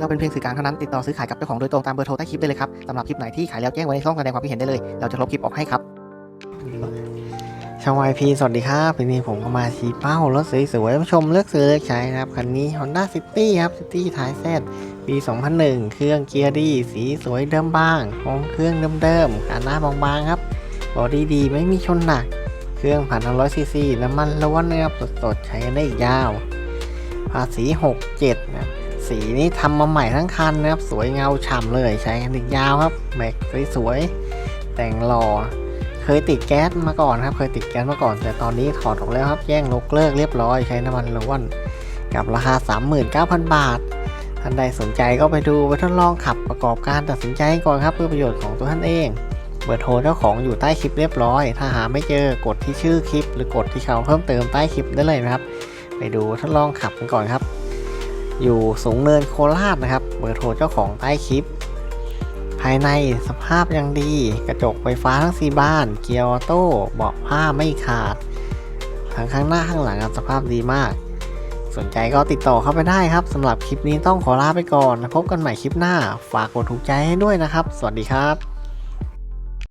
เราเป็นเพียงสื่อกลางเท่านั้นติดต่อซื้อขายกับเจ้าของโดยตรงตามเบอร์โทรใต้คลิปได้เลยครับสำหรับคลิปไหนที่ขายแล้วแจ้งไว้ในช่องแสดงความคิดเห็นได้เลยเราจะลบคลิปออกให้ครับช่องวายพีสวัสดีครับวันนี้ผมก็มาชี้เป้ารถสวยๆผู้ชมเลือกซื้อเลือกใช้นะครับ คันนี้ Honda City ครับ City ท้ายแซดปี 2001 เครื่องเกียร์ดี สีสวยเดิมบางห้องเครื่องเดิมๆขาหน้าบางๆครับบอดี้ดีไม่มีชนหนัก เครื่องผ่าน100ซีซีน้ำมันล้วนนะครับสดๆใช้ได้อีกยาว ภาษี 67นะครับ สีนี้ทำมาใหม่ทั้งคันนะครับ สวยเงาฉ่ำเลยใช้กันอีกยาวครับแม็กสวยๆแต่งหล่อเคยติดแก๊สมาก่อนครับ เคยติดแก๊สมาก่อน แต่ตอนนี้ถอดออกแล้วครับแย่งลกเลิกเรียบร้อยใช้น้ำมันล้วนกับราคา 39,000 บาท ท่านใดสนใจก็ไปดูไปทดลองขับประกอบการตัดสินใจก่อนครับเพื่อประโยชน์ของตัวท่านเอง เบอร์โทรเจ้าของอยู่ใต้คลิปเรียบร้อย ถ้าหาไม่เจอกดที่ชื่อคลิป หรือกดที่เขาเพิ่มเติมใต้คลิปได้เลยนะครับ ไปดูทดลองขับกันก่อนครับ อยู่สูงเนินโคราชนะครับ เบอร์โทรเจ้าของใต้คลิป ภายในสภาพยังดี กระจกไฟฟ้าทั้งสีบาน เกียร์ออโต้เบาะผ้าไม่ขาดทั้งข้างหน้าข้างหลังสภาพดีมาก สนใจก็ติดต่อเข้าไปได้ครับสำหรับคลิปนี้ต้องขอลาไปก่อน พบกันใหม่คลิปหน้า ฝากกดถูกใจให้ด้วยนะครับ สวัสดีครับ